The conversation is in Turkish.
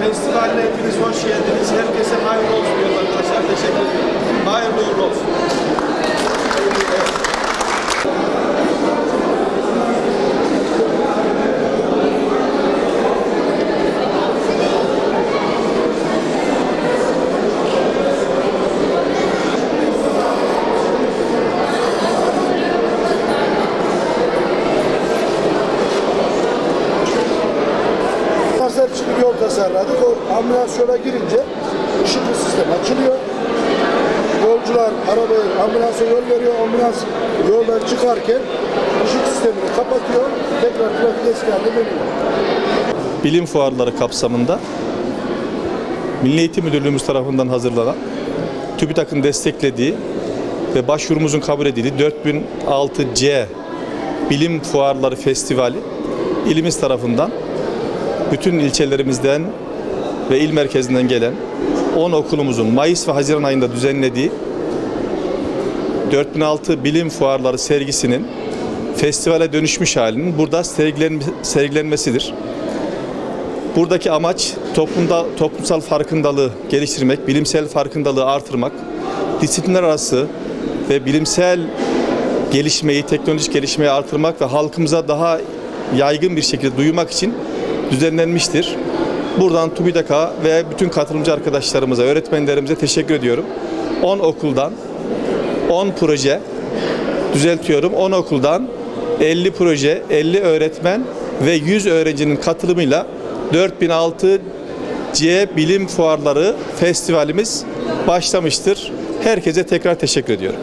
Festivaline hepiniz hoş geldiniz. Herkese hayırlı olsun arkadaşlar. Teşekkür ederim. Hayırlı uğurlu olsun. Konserçili bir yol tasarladık. O ambulans girince ışıklı sistem açılıyor. Yolcular arabayı ambulansa yol veriyor. Ambulans yoldan çıkarken ışık sistemini kapatıyor. Tekrar trafik eski haline dönüyor. bilim fuarları kapsamında Milli Eğitim Müdürlüğümüz tarafından hazırlanan TÜBİTAK'ın desteklediği ve başvurumuzun kabul edildiği 4006C Bilim Fuarları Festivali ilimiz tarafından bütün ilçelerimizden ve il merkezinden gelen 10 okulumuzun Mayıs ve Haziran ayında düzenlediği 4006 Bilim Fuarları sergisinin festivale dönüşmüş halinin burada sergilen, sergilenmesidir. Buradaki amaç toplumda toplumsal farkındalığı geliştirmek, bilimsel farkındalığı artırmak, disiplinler arası ve bilimsel gelişmeyi, teknolojik gelişmeyi artırmak ve halkımıza daha yaygın bir şekilde duyurmak için düzenlenmiştir. Buradan TÜBİTAK'a ve bütün katılımcı arkadaşlarımıza, öğretmenlerimize teşekkür ediyorum. 10 okuldan 10 proje düzeltiyorum. 10 okuldan 50 proje, 50 öğretmen ve 100 öğrencinin katılımıyla 4006 C Bilim Fuarları Festivalimiz başlamıştır. Herkese tekrar teşekkür ediyorum.